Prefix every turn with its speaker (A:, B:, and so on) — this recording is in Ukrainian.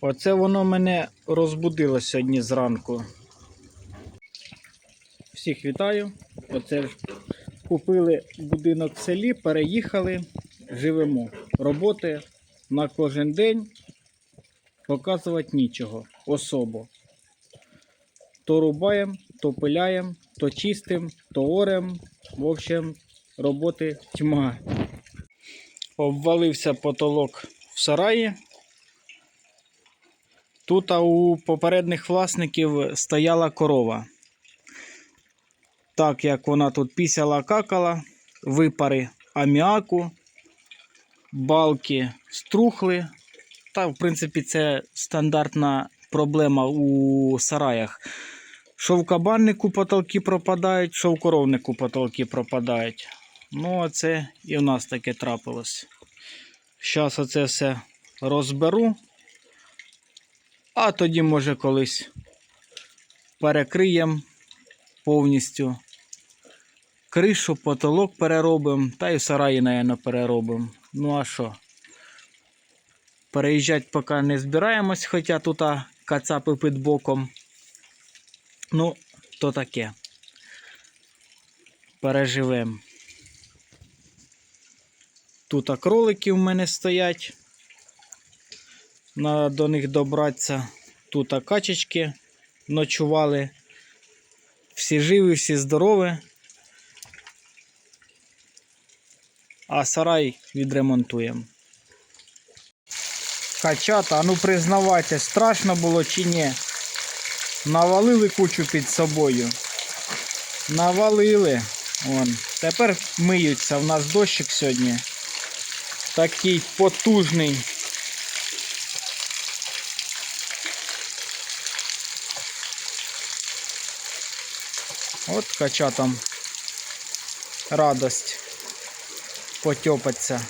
A: Оце воно мене розбудило сьогодні зранку. Всіх вітаю. Оце ж купили будинок в селі, переїхали, живемо. Роботи на кожен день. Показувати нічого особо. То рубаємо, то пиляємо, то чистим, то орем. В общем, роботи тьма. Обвалився потолок в сараї. Тут у попередніх власників стояла корова. Так як вона тут пісяла какала, випари аміаку, балки струхли. Та, в принципі, це стандартна проблема у сараях. Що в кабаннику потолки пропадають, що в коровнику потолки пропадають. Ну, а це і в нас таке трапилось. Зараз оце все розберу. А тоді, може, колись перекриємо повністю кришу, потолок переробимо, та й сараї, мабуть, переробимо. Ну а що? Переїжджати поки не збираємось, хоча тут кацапи під боком. Ну, то таке. Переживемо. Тут кролики в мене стоять. Надо до них добратися. Тут качечки ночували. Всі живі, всі здорові. А сарай відремонтуємо. Качата, а ну признавайте, страшно було чи ні? Навалили кучу під собою. Навалили. Вон. Тепер миються. У нас дощик сьогодні. Такий потужний. От качатам радость потьопаться.